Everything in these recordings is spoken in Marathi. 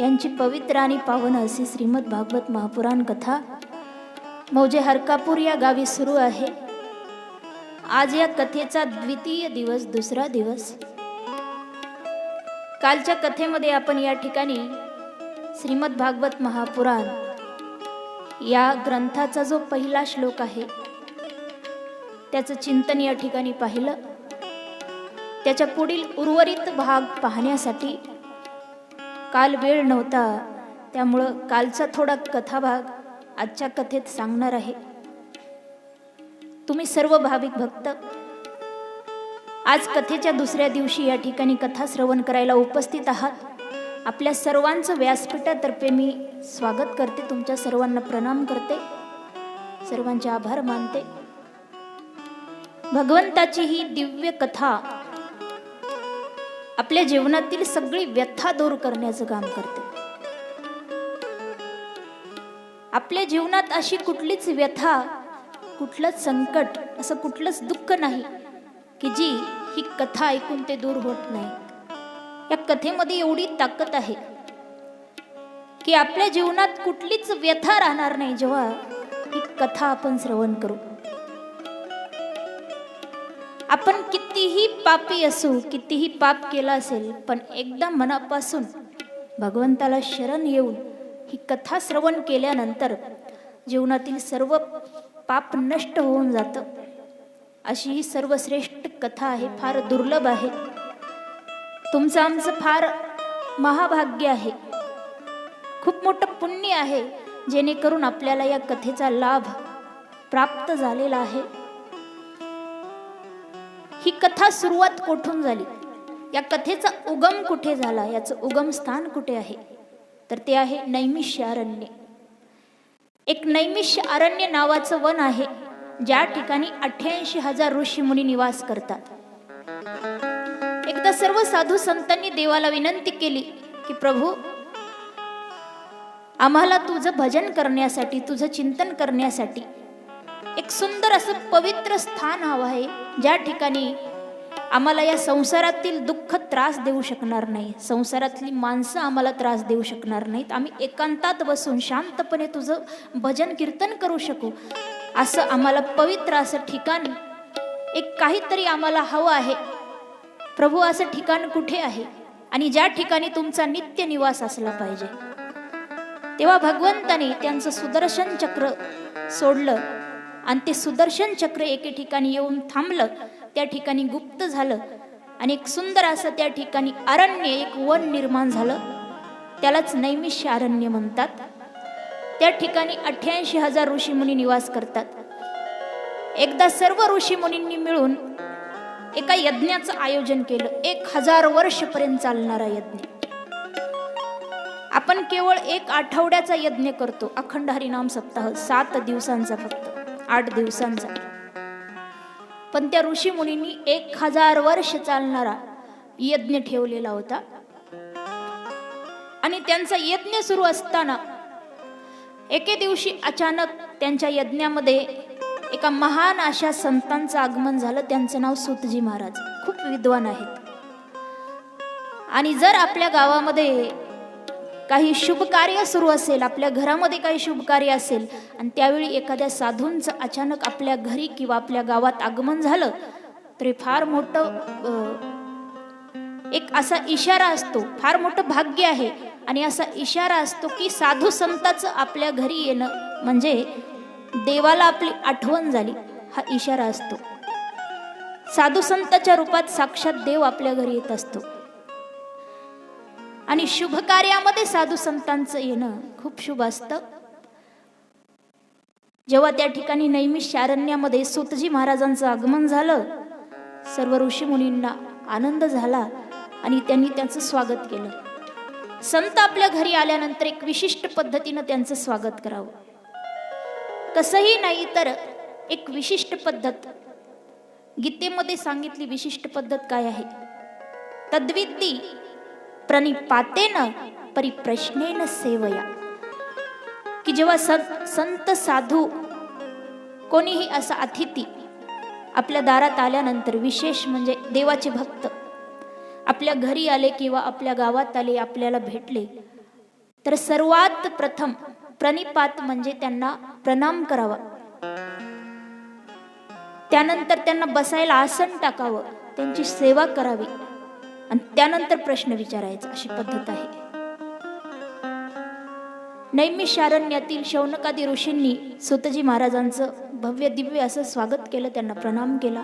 यांची पवित्र आणि पावन अशी श्रीमद भागवत महापुराण कथा मौजे हरकापूर या गावी सुरू आहे. आज या कथेचा द्वितीय दिवस दुसरा दिवस. कालच्या कथेमध्ये आपण या ठिकाणी श्रीमद भागवत महापुराण या ग्रंथाचा जो पहिला श्लोक आहे त्याचं चिंतन या ठिकाणी पाहिलं. त्याच्या पुढील उर्वरित भाग पाहण्यासाठी काल वेळ नव्हता. त्यामुळं कालचा थोडा कथाभाग आजच्या कथेत सांगणार आहे. तुम्ही सर्व भाविक भक्त आज कथेच्या दुसऱ्या दिवशी या ठिकाणी कथा श्रवण करायला उपस्थित आहात. आपल्या सर्वांचं व्यासपीठातर्फे मी स्वागत करते. तुमच्या सर्वांना प्रणाम करते. सर्वांचे आभार मानते. भगवंताची ही दिव्य कथा आपल्या जीवनातील सगळी व्यथा दूर करण्याचं काम करते. आपल्या जीवनात अशी कुठलीच व्यथा कुठलंच संकट असं कुठलंच दुःख नाही की जी ही कथा ऐकून ते दूर होत नाही. या कथेमध्ये एवढी ताकद आहे की आपल्या जीवनात कुठलीच व्यथा राहणार नाही जेव्हा ही कथा आपण श्रवण करू. आपण कितीही पापी असू कितीही पाप केला असेल पण एकदा मनापासून भगवंताला शरण येऊन ही कथा श्रवण केल्यानंतर जीवनातील सर्व पाप नष्ट होऊन जातं. अशी ही सर्वश्रेष्ठ कथा आहे फार दुर्लभ आहे. तुमचं आमचं फार महाभाग्य आहे. खूप मोठं पुण्य आहे जेणेकरून आपल्याला या कथेचा लाभ प्राप्त झालेला आहे. ही कथा सुरुवात कोठून झाली? या कथेचा उगम कुठे झाला? याचं उगम स्थान कुठे आहे? तर ते आहे नैमिष्य अरण्य. एक नैमिष्य अरण्य नावाचं वन आहे ज्या ठिकाणी अठ्ठ्याऐंशी हजार ऋषी मुनी निवास करतात. एकदा सर्व साधू संतांनी देवाला विनंती केली की प्रभू आम्हाला तुझं भजन करण्यासाठी तुझं चिंतन करण्यासाठी एक सुंदर असं पवित्र स्थान हवं आहे ज्या ठिकाणी आम्हाला या संसारातील दुःख त्रास देऊ शकणार नाही. संसारातली माणसं आम्हाला त्रास देऊ शकणार नाहीत. आम्ही एकांतात बसून शांतपणे तुझं भजन कीर्तन करू शकू. असं आम्हाला पवित्र असं ठिकाण एक काहीतरी आम्हाला हवं आहे. प्रभू असं ठिकाण कुठे आहे? आणि ज्या ठिकाणी तुमचा नित्य निवास असला पाहिजे. तेव्हा भगवंताने त्यांचं सुदर्शन चक्र सोडलं. आणि ते सुदर्शन चक्र एके ठिकाणी येऊन थांबलं. त्या ठिकाणी गुप्त झालं आणि एक सुंदर असं त्या ठिकाणी अरण्य एक वन निर्माण झालं. त्यालाच नैमिष्य अरण्य म्हणतात. त्या ठिकाणी अठ्ठ्याऐंशी हजार ऋषीमुनी निवास करतात. एकदा सर्व ऋषीमुनींनी मिळून एका यज्ञाचं आयोजन केलं. एक हजार वर्षपर्यंत चालणारा यज्ञ. आपण केवळ एक आठवड्याचा यज्ञ करतो. अखंड हरिनाम सप्ताह सात दिवसांचा फक्त. आठ दिवसांचा. पण त्या ऋषी मुनींनी एक हजार वर्ष चालणारा यज्ञ ठेवलेला होता. आणि त्यांचा यज्ञ सुरू असताना एके दिवशी अचानक त्यांच्या यज्ञामध्ये एका महान अशा संतांचं आगमन झालं. त्यांचं नाव सुतजी महाराज. खूप विद्वान आहेत. आणि जर आपल्या गावामध्ये काही शुभ कार्य सुरू असेल आपल्या घरामध्ये काही शुभ कार्य असेल आणि त्यावेळी एखाद्या साधूंचं अचानक आपल्या घरी किंवा आपल्या गावात आगमन झालं तरी फार मोठं एक असा इशारा असतो फार मोठं भाग्य आहे. आणि असा इशारा असतो की साधू संताचं आपल्या घरी येणं म्हणजे देवाला आपली आठवण झाली हा इशारा असतो. साधू संताच्या रूपात साक्षात देव आपल्या घरी येत असतो. आणि शुभ कार्यामध्ये साधू संतांचं येणं खूप शुभ असतं. जेव्हा त्या ठिकाणी नेहमी शारण्यामध्ये सुतजी महाराजांचं आगमन झालं सर्व ऋषीमुनींना आनंद झाला आणि त्यांनी त्यांचं स्वागत केलं. संत आपल्या घरी आल्यानंतर एक विशिष्ट पद्धतीनं त्यांचं स्वागत करावं. कसंही नाही तर एक विशिष्ट पद्धत. गीतेमध्ये सांगितली विशिष्ट पद्धत काय आहे? तद्विद्दी प्रणिपातेन परिप्रश्नेन सेवया। की जेव्हा संत संत साधू कोणीही असा अतिथी आपल्या दारात आल्यानंतर विशेष म्हणजे देवाचे भक्त आपल्या घरी आले किंवा आपल्या गावात आले आपल्याला भेटले तर सर्वात प्रथम प्रणिपात म्हणजे त्यांना प्रणाम करावा. त्यानंतर त्यांना बसायला आसन टाकावं त्यांची सेवा करावी. आणि त्यानंतर प्रश्न विचारायचा अशी पद्धत आहे. नैमिषारण्यातील शौनकादी ऋषींनी सुतजी महाराजांचं भव्य दिव्य असं स्वागत केलं त्यांना प्रणाम केला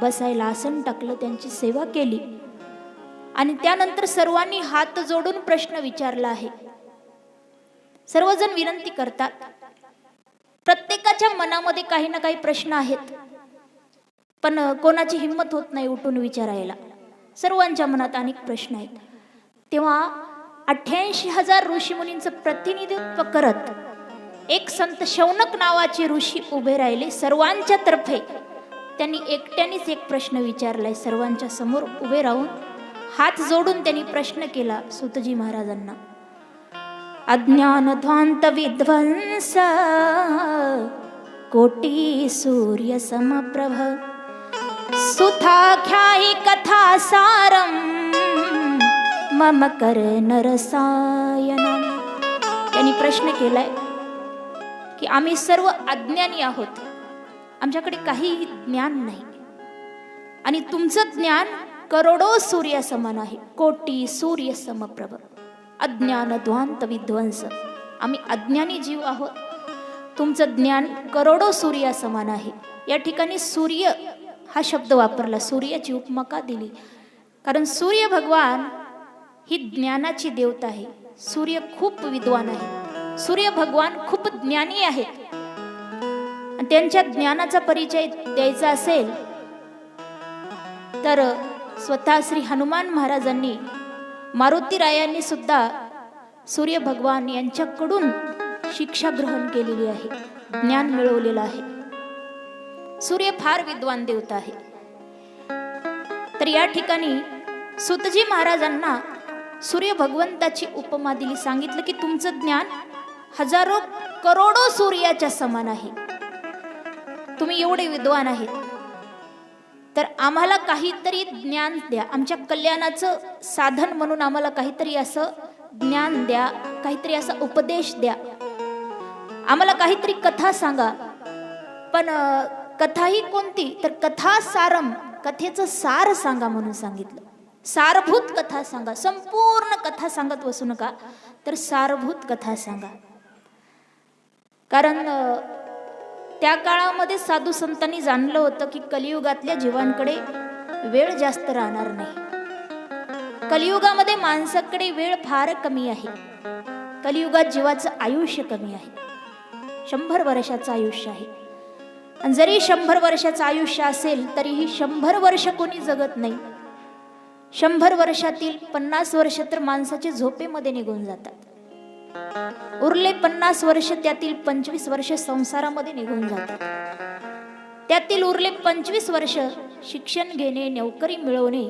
बसायला आसन टाकलं त्यांची सेवा केली. आणि त्यानंतर सर्वांनी हात जोडून प्रश्न विचारला आहे. सर्वजण विनंती करतात प्रत्येकाच्या मनामध्ये काही ना काही प्रश्न आहेत पण कोणाची हिंमत होत नाही उठून विचारायला. सर्वांच्या मनात अनेक प्रश्न आहेत. तेव्हा अठ्ठ्याऐंशी हजार ऋषीमुनींचं प्रतिनिधित्व करत एक संत शौनक नावाचे ऋषी उभे राहिले सर्वांच्या तर्फे. त्यांनी एकट्यानेच एक प्रश्न विचारलाय सर्वांच्या समोर उभे राहून हात जोडून त्यांनी प्रश्न केला सुतजी महाराजांना. अज्ञान ध्वांत विध्वंस कोटी सूर्य समप्रभ सुताख्याही कथा सारम मम कर नरसायनम. त्यांनी प्रश्न केलाय की आम्ही सर्व अज्ञानी आहोत. आमच्याकडे काहीही ज्ञान नाही. आणि तुमचं ज्ञान करोडो सूर्य समान आहे कोटी सूर्य समप्रभ अज्ञान ध्वांत विध्वंस. आम्ही अज्ञानी जीव आहोत. तुमचं ज्ञान करोडो सूर्या समान आहे. या ठिकाणी सूर्य हा शब्द वापरला. सूर्याची उपमा का दिली? कारण सूर्य भगवान ही ज्ञानाची देवता आहे. सूर्य खूप विद्वान आहे. सूर्य भगवान खूप ज्ञानी आहेत. आणि त्यांच्या ज्ञानाचा परिचय द्यायचा असेल तर स्वतः श्री हनुमान महाराजांनी मारुतीरायांनी सुद्धा सूर्य भगवान यांच्याकडून शिक्षा ग्रहण केलेली आहे. ज्ञान मिळवलेलं आहे. सूर्य फार विद्वान देवता आहे. तर या ठिकाणी सुतजी महाराजांना सूर्य भगवंताची उपमा दिली सांगितलं की तुमचं ज्ञान हजारो करोडो सूर्याच्या समान आहे. तुम्ही एवढे विद्वान आहेत. तर आम्हाला काहीतरी ज्ञान द्या. आमच्या कल्याणाचं साधन म्हणून आम्हाला काहीतरी असं ज्ञान द्या काहीतरी असा उपदेश द्या. आम्हाला काहीतरी कथा सांगा. पण कथा ही कोणती? तर कथा सारम कथेचं सार सांगा म्हणून सांगितलं. सारभूत कथा सांगा. संपूर्ण कथा सांगत बसू नका तर सारभूत कथा सांगा. कारण त्या काळामध्ये साधू संतांनी जाणलं होतं की कलियुगातल्या जीवांकडे वेळ जास्त राहणार नाही. कलियुगामध्ये माणसाकडे वेळ फार कमी आहे. कलियुगात जीवाचं आयुष्य कमी आहे. शंभर वर्षाचं आयुष्य आहे. आणि जरी शंभर वर्षाचं आयुष्य असेल तरीही शंभर वर्ष कोणी जगत नाही. शंभर वर्षातील पन्नास वर्ष तर माणसाच्या झोपेमध्ये निघून जातात. उरले पन्नास वर्ष त्यातील पंचवीस वर्ष संसारामध्ये निघून जातात. त्यातील उरले पंचवीस वर्ष शिक्षण घेणे नोकरी मिळवणे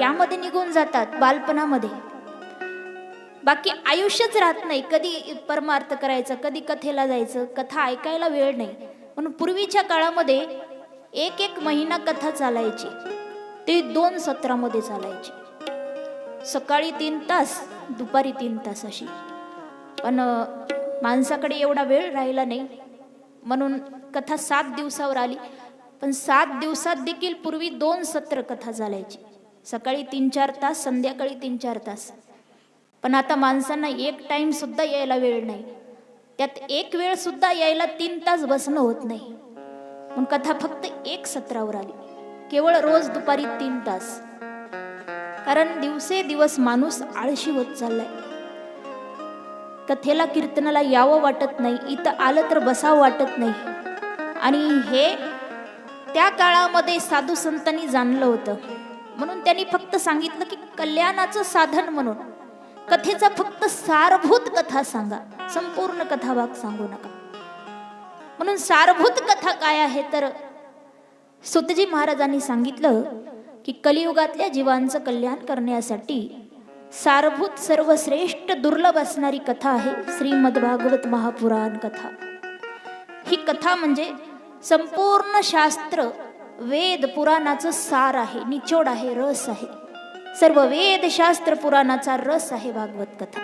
यामध्ये निघून जातात बालपणामध्ये. बाकी आयुष्यच राहत नाही. कधी परमार्थ करायचं कधी कथेला जायचं कथा ऐकायला वेळ नाही. म्हणून पूर्वीच्या काळामध्ये एक एक महिना कथा चालायची. ते दोन सत्रामध्ये चालायची. सकाळी तीन तास दुपारी तीन तास अशी. पण माणसाकडे एवढा वेळ राहिला नाही. म्हणून कथा सात दिवसावर आली. पण सात दिवसात देखील पूर्वी दोन सत्र कथा चालायची. सकाळी तीन चार तास संध्याकाळी तीन चार तास. पण आता माणसांना एक टाइम सुद्धा यायला वेळ नाही. त्यात एक वेळ सुद्धा यायला तीन तास बसणं होत नाही. पण कथा फक्त एक सत्रावर आली. केवळ रोज दुपारी तीन तास. कारण दिवसे दिवस माणूस आळशी होत चाललाय. कथेला कीर्तनाला यावं वाटत नाही इथं आलं तर बसावं वाटत नाही. आणि हे त्या काळामध्ये साधू संतांनी जाणलं होतं. म्हणून त्यांनी फक्त सांगितलं की कल्याणाचं साधन म्हणून. कथेचा फक्त सारभूत कथा सांगा. संपूर्ण कथा भाग सांगू नका. म्हणून सारभूत कथा काय आहे तर सुतजी महाराजांनी सांगितलं की कलियुगातल्या जीवांचं कल्याण करण्यासाठी सारभूत सर्वश्रेष्ठ दुर्लभ असणारी कथा आहे श्रीमद भागवत महापुराण कथा. ही कथा म्हणजे संपूर्ण शास्त्र वेद पुराणाचं सार आहे निचोड आहे रस आहे. सर्व वेद शास्त्र पुराणाचा रस आहे भागवत कथा.